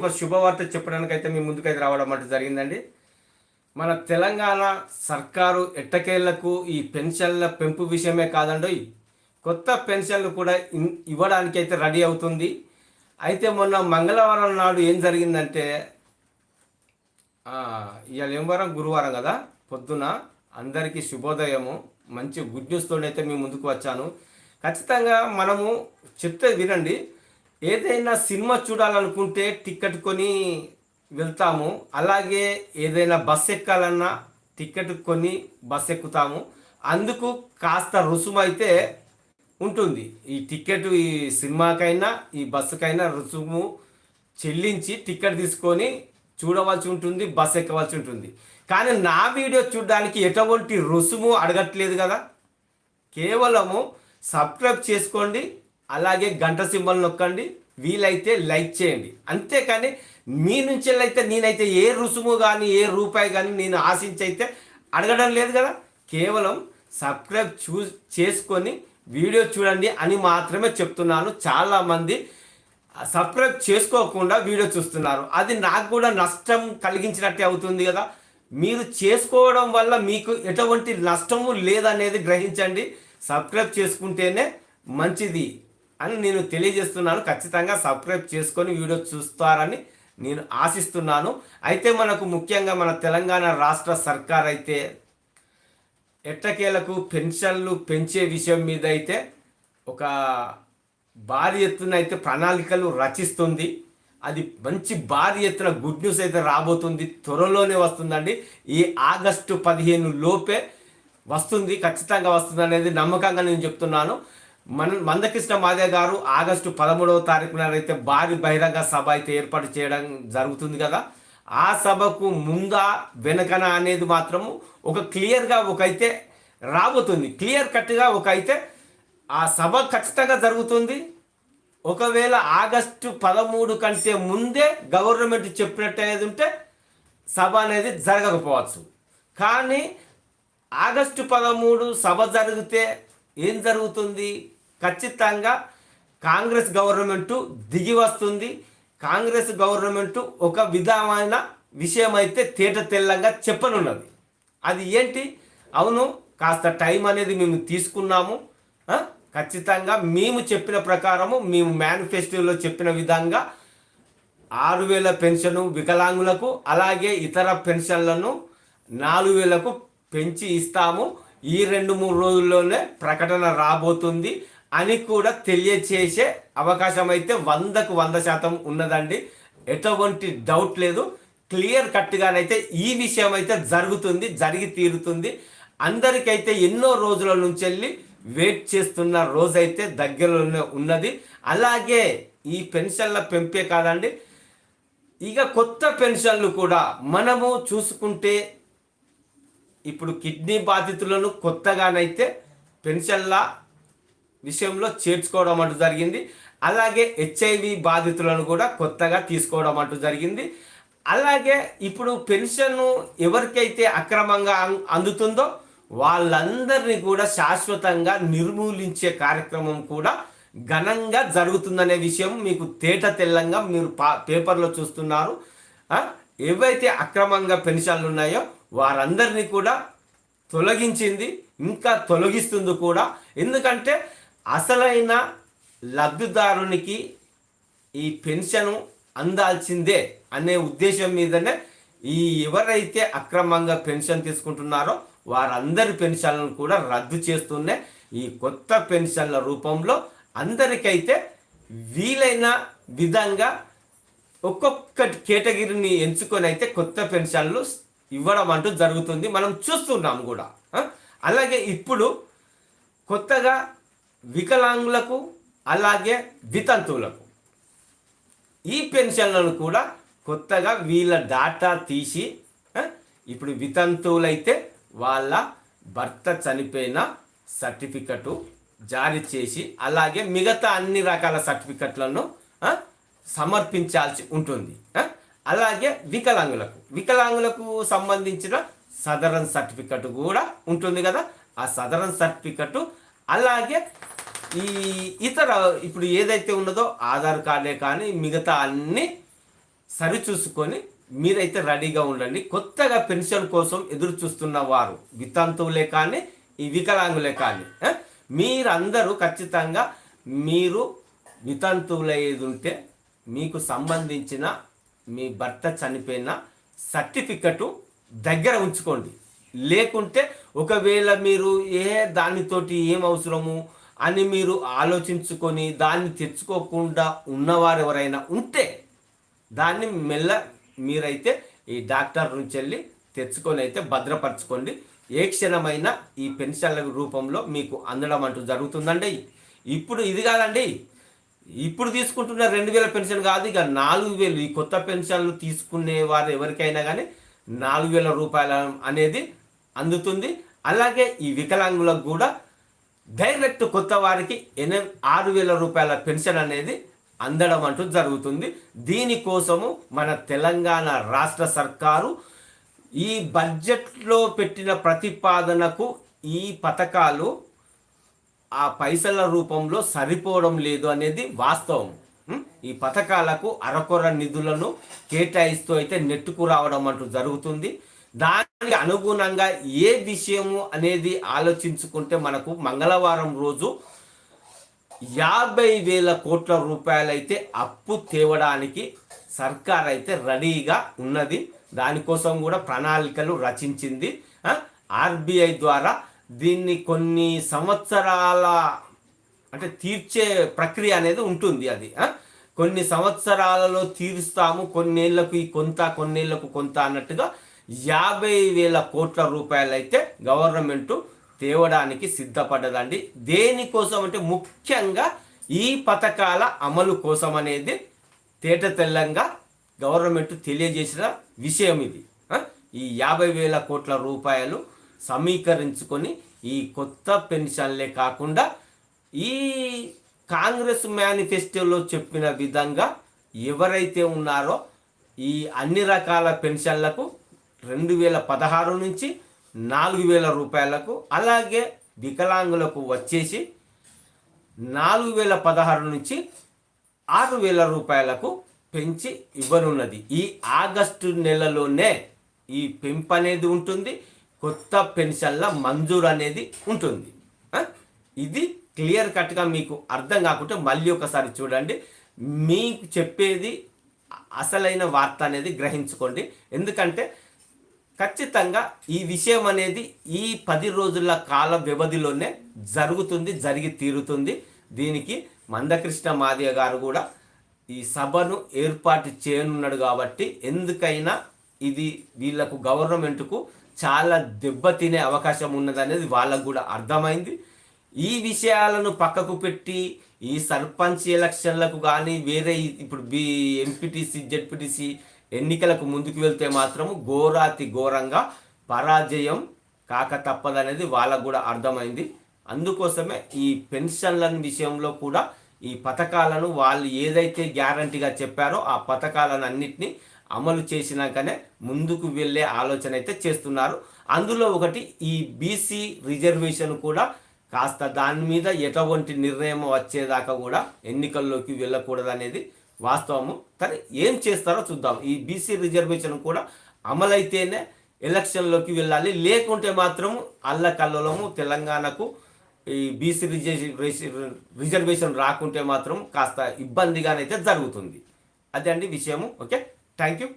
ఒక శుభవార్త చెప్పడానికి అయితే మీ ముందుకైతే రావడం అంటూ జరిగిందండి. మన తెలంగాణ సర్కారు ఎట్టకేళ్ళకు ఈ పెన్షన్ల పెంపు విషయమే కాదండి కొత్త పెన్షన్లు కూడా ఇవ్వడానికి అయితే రెడీ అవుతుంది. అయితే మొన్న మంగళవారం నాడు ఏం జరిగిందంటే ఇవాళ ఏం వారం గురువారం కదా? పొద్దున అందరికీ శుభోదయము. మంచి గుడ్ న్యూస్తో అయితే మీ ముందుకు వచ్చాను. ఖచ్చితంగా మనము చెప్తే వినండి. ఏదైనా సినిమా చూడాలనుకుంటే టికెట్ కొని వెళ్తాము. అలాగే ఏదైనా బస్ ఎక్కాలన్నా టికెట్ కొని బస్ ఎక్కుతాము. అందుకు కాస్త రుసుము అయితే ఉంటుంది. ఈ టికెట్ ఈ సినిమాకైనా ఈ బస్సుకైనా రుసుము చెల్లించి టికెట్ తీసుకొని చూడవలసి ఉంటుంది బస్ ఎక్కవలసి ఉంటుంది. కానీ నా వీడియో చూడడానికి ఎటువంటి రుసుము అడగట్లేదు కదా. కేవలము సబ్స్క్రైబ్ చేసుకోండి. అలాగే గంట సింబల్ నొక్కండి వీలైతే లైక్ చేయండి. అంతేకాని మీ నుంచి అయితే నేనైతే ఏ రుసుము కానీ ఏ రూపాయి కానీ నేను ఆశించి అయితే అడగడం లేదు కదా. కేవలం సబ్స్క్రైబ్ చూ చేసుకొని వీడియో చూడండి అని మాత్రమే చెప్తున్నాను. చాలామంది సబ్స్క్రైబ్ చేసుకోకుండా వీడియో చూస్తున్నారు. అది నాకు కూడా నష్టం కలిగించినట్టే అవుతుంది కదా. మీరు చేసుకోవడం వల్ల మీకు ఎటువంటి నష్టము లేదనేది గ్రహించండి. సబ్స్క్రైబ్ చేసుకుంటేనే మంచిది. అని నేను తెలియజేస్తున్నాను. ఖచ్చితంగా సబ్స్క్రైబ్ చేసుకొని వీడియో చూస్తారని నేను ఆశిస్తున్నాను. అయితే మనకు ముఖ్యంగా మన తెలంగాణ రాష్ట్ర సర్కార్ అయితే ఎట్టకేలకు పెన్షన్లు పెంచే విషయం మీద అయితే ఒక భారీ ఎత్తున అయితే ప్రణాళికలు రచిస్తుంది. అది మంచి భారీ ఎత్తున గుడ్ న్యూస్ అయితే రాబోతుంది. త్వరలోనే వస్తుందండి. ఈ ఆగస్టు పదిహేను లోపే వస్తుంది. ఖచ్చితంగా వస్తుంది అనేది నమ్మకంగా నేను చెప్తున్నాను. మన మందకృష్ణ మాదే గారు ఆగస్టు పదమూడవ తారీఖున అయితే భారీ బహిరంగ సభ అయితే ఏర్పాటు చేయడం జరుగుతుంది కదా. ఆ సభకు ముందా వెనకన అనేది మాత్రము ఒక క్లియర్గా ఒక అయితే రాబోతుంది. క్లియర్ కట్గా ఒక అయితే ఆ సభ ఖచ్చితంగా జరుగుతుంది. ఒకవేళ ఆగస్టు పదమూడు కంటే ముందే గవర్నమెంట్ చెప్పినట్టు అనేది ఉంటే సభ అనేది జరగకపోవచ్చు. కానీ ఆగస్టు పదమూడు సభ జరిగితే ఏం జరుగుతుంది? ఖచ్చితంగా కాంగ్రెస్ గవర్నమెంటు దిగి వస్తుంది. కాంగ్రెస్ గవర్నమెంటు ఒక విధమైన విషయం అయితే తేట తెల్లంగా చెప్పనున్నది. అది ఏంటి? అవును కాస్త టైం అనేది మేము తీసుకున్నాము. ఖచ్చితంగా మేము చెప్పిన ప్రకారము మేము మేనిఫెస్టోలో చెప్పిన విధంగా ఆరు వేల పెన్షను వికలాంగులకు అలాగే ఇతర పెన్షన్లను నాలుగు వేలకు పెంచి ఇస్తాము. ఈ రెండు మూడు రోజుల్లోనే ప్రకటన రాబోతుంది. అని కూడా తెలియచేసే అవకాశం అయితే వందకు వంద శాతం ఉన్నదండి. ఎటువంటి డౌట్ లేదు. క్లియర్ కట్గానైతే ఈ విషయం అయితే జరుగుతుంది జరిగి తీరుతుంది. అందరికైతే ఎన్నో రోజుల నుంచి వెళ్ళి వెయిట్ చేస్తున్న రోజైతే దగ్గరలోనే ఉన్నది. అలాగే ఈ పెన్షన్ల పెంపే కాదండి. ఇక కొత్త పెన్షన్లు కూడా మనము చూసుకుంటే ఇప్పుడు కిడ్నీ బాధితులను కొత్తగానైతే పెన్షన్ల విషయంలో చేర్చుకోవడం అంటూ జరిగింది. అలాగే హెచ్ఐవి బాధితులను కూడా కొత్తగా తీసుకోవడం అంటూ జరిగింది. అలాగే ఇప్పుడు పెన్షన్ ఎవరికైతే అక్రమంగా అం- అందుతుందో వాళ్ళందరినీ కూడా శాశ్వతంగా నిర్మూలించే కార్యక్రమం కూడా ఘనంగా జరుగుతుందనే విషయం మీకు తేట తెల్లంగా మీరు పా పేపర్లో చూస్తున్నారు. ఏవైతే అక్రమంగా పెన్షన్లు ఉన్నాయో వారందరినీ కూడా తొలగించింది. ఇంకా తొలగిస్తుంది కూడా. ఎందుకంటే అసలైన లబ్ధిదారునికి ఈ పెన్షన్ అందాల్సిందే అనే ఉద్దేశం మీదనే ఈ ఎవరైతే అక్రమంగా పెన్షన్ తీసుకుంటున్నారో వారందరి పెన్షన్లను కూడా రద్దు చేస్తూనే ఈ కొత్త పెన్షన్ల రూపంలో అందరికైతే వీలైన విధంగా ఒక్కొక్క కేటగిరీని ఎంచుకొని అయితే కొత్త పెన్షన్లు ఇవ్వడం అంటూ జరుగుతుంది. మనం చూస్తున్నాం కూడా. అలాగే ఇప్పుడు కొత్తగా వికలాంగులకు అలాగే వితంతువులకు. ఈ పెన్షన్లను కూడా కొత్తగా వీళ్ళ డాటా తీసి ఇప్పుడు వితంతువులైతే వాళ్ళ భర్త చనిపోయిన సర్టిఫికెటు జారీ చేసి అలాగే మిగతా అన్ని రకాల సర్టిఫికెట్లను సమర్పించాల్సి ఉంటుంది. అలాగే వికలాంగులకు వికలాంగులకు సంబంధించిన సదరన్ సర్టిఫికెట్ కూడా ఉంటుంది కదా. ఆ సదరన్ సర్టిఫికెట్ అలాగే ఈ ఇతర ఇప్పుడు ఏదైతే ఉన్నదో ఆధార్ కార్డే కానీ మిగతా అన్ని సరిచూసుకొని మీరైతే రెడీగా ఉండండి. కొత్తగా పెన్షన్ కోసం ఎదురు చూస్తున్న వారు వితంతువులే కానీ ఈ వికలాంగులే కానీ మీరందరూ ఖచ్చితంగా మీరు వితంతువులయ్యేది ఉంటే మీకు సంబంధించిన మీ భర్త చనిపోయిన సర్టిఫికెటు దగ్గర ఉంచుకోండి. లేకుంటే ఒకవేళ మీరు ఏ దానితోటి ఏం అవసరము అని మీరు ఆలోచించుకొని దాన్ని తెచ్చుకోకుండా ఉన్నవారు ఎవరైనా ఉంటే దాన్ని మెల్ల మీరైతే ఈ డాక్టర్ నుంచి వెళ్ళి తెచ్చుకొని అయితే భద్రపరచుకోండి. ఏ క్షణమైన ఈ పెన్షన్ల రూపంలో మీకు అందడం అంటూ జరుగుతుందండి. ఇప్పుడు ఇది కాదండి. ఇప్పుడు తీసుకుంటున్న రెండు వేల పెన్షన్ కాదు ఇక నాలుగు వేలు. ఈ కొత్త పెన్షన్లు తీసుకునే వారు ఎవరికైనా కానీ నాలుగు వేల రూపాయల అనేది అందుతుంది. అలాగే ఈ వికలాంగులకు కూడా డైరెక్ట్ కొత్త వారికి ఎనిమిది ఆరు వేల రూపాయల పెన్షన్ అనేది అందడం అంటూ జరుగుతుంది. దీనికోసము మన తెలంగాణ రాష్ట్ర సర్కారు ఈ బడ్జెట్లో పెట్టిన ప్రతిపాదనకు ఈ పథకాలు ఆ పైసల రూపంలో సరిపోవడం లేదు అనేది వాస్తవం. ఈ పథకాలకు అరకొర నిధులను కేటాయిస్తూ అయితే నెట్టుకు రావడం అంటూ జరుగుతుంది. దానికి అనుగుణంగా ఏ విషయము అనేది ఆలోచించుకుంటే మనకు మంగళవారం రోజు యాభై వేల కోట్ల రూపాయలైతే అప్పు తేవడానికి సర్కార్ అయితే రెడీగా ఉన్నది. దానికోసం కూడా ప్రణాళికలు రచించింది. ఆర్బీఐ ద్వారా దీన్ని కొన్ని సంవత్సరాల అంటే తీర్చే ప్రక్రియ అనేది ఉంటుంది అది. కొన్ని సంవత్సరాలలో తీరుస్తాము. కొన్నేళ్ళకు ఈ కొంత కొన్నేళ్ళకు కొంత అన్నట్టుగా యాభై వేల కోట్ల రూపాయలు అయితే గవర్నమెంట్ తేవడానికి సిద్ధపడ్డదండి. దేనికోసం అంటే ముఖ్యంగా ఈ పథకాల అమలు కోసం అనేది తేట తెల్లంగా గవర్నమెంట్ తెలియజేసిన విషయం ఇది. ఈ యాభై వేల కోట్ల రూపాయలు సమీకరించుకొని ఈ కొత్త పెన్షన్లే కాకుండా ఈ కాంగ్రెస్ మేనిఫెస్టోలో చెప్పిన విధంగా ఎవరైతే ఉన్నారో ఈ అన్ని రకాల పెన్షన్లకు రెండు వేల పదహారు నుంచి నాలుగు వేల రూపాయలకు అలాగే వికలాంగులకు వచ్చేసి నాలుగు వేల పదహారు నుంచి ఆరు వేల రూపాయలకు పెంచి ఇవ్వనున్నది. ఈ ఆగస్టు నెలలోనే ఈ పెంపు అనేది ఉంటుంది కొత్త పెన్షన్ల మంజూరు అనేది ఉంటుంది. ఇది క్లియర్ కట్గా మీకు అర్థం కాకుంటే మళ్ళీ ఒకసారి చూడండి. మీకు చెప్పేది అసలైన వార్త అనేది గ్రహించుకోండి. ఎందుకంటే ఖచ్చితంగా ఈ విషయం అనేది ఈ పది రోజుల కాల వ్యవధిలోనే జరుగుతుంది జరిగి తీరుతుంది. దీనికి మందకృష్ణ మాదయ్య గారు కూడా ఈ సభను ఏర్పాటు చేయనున్నాడు కాబట్టి ఎందుకైనా ఇది వీళ్ళకు గవర్నమెంట్కు చాలా దెబ్బతినే అవకాశం ఉన్నదనేది వాళ్ళకు కూడా అర్థమైంది. ఈ విషయాలను పక్కకు పెట్టి ఈ సర్పంచ్ ఎలక్షన్లకు కానీ వేరే ఇప్పుడు బి ఎంపీటీసీ జెడ్పీటీసీ ఎన్నికలకు ముందుకు వెళ్తే మాత్రము ఘోరాతి ఘోరంగా పరాజయం కాక తప్పదనేది వాళ్ళకు కూడా అర్థమైంది. అందుకోసమే ఈ పెన్షన్ల విషయంలో కూడా ఈ పథకాలను వాళ్ళు ఏదైతే గ్యారంటీగా చెప్పారో ఆ పథకాలను అన్నిటినీ అమలు చేసినాకనే ముందుకు వెళ్ళే ఆలోచన అయితే చేస్తున్నారు. అందులో ఒకటి ఈ బీసీ రిజర్వేషన్ కూడా కాస్త దాని మీద ఎటువంటి నిర్ణయం వచ్చేదాకా కూడా ఎన్నికల్లోకి వెళ్ళకూడదనేది వాస్తవము. కానీ ఏం చేస్తారో చూద్దాం. ఈ బీసీ రిజర్వేషన్ కూడా అమలైతేనే ఎలక్షన్లోకి వెళ్ళాలి. లేకుంటే మాత్రం అల్లకల్లలము తెలంగాణకు ఈ బీసీ రిజర్వేషన్ రిజర్వేషన్ రాకుంటే మాత్రం కాస్త ఇబ్బందిగానైతే జరుగుతుంది. అదే అండి విషయము. ఓకే? Thank you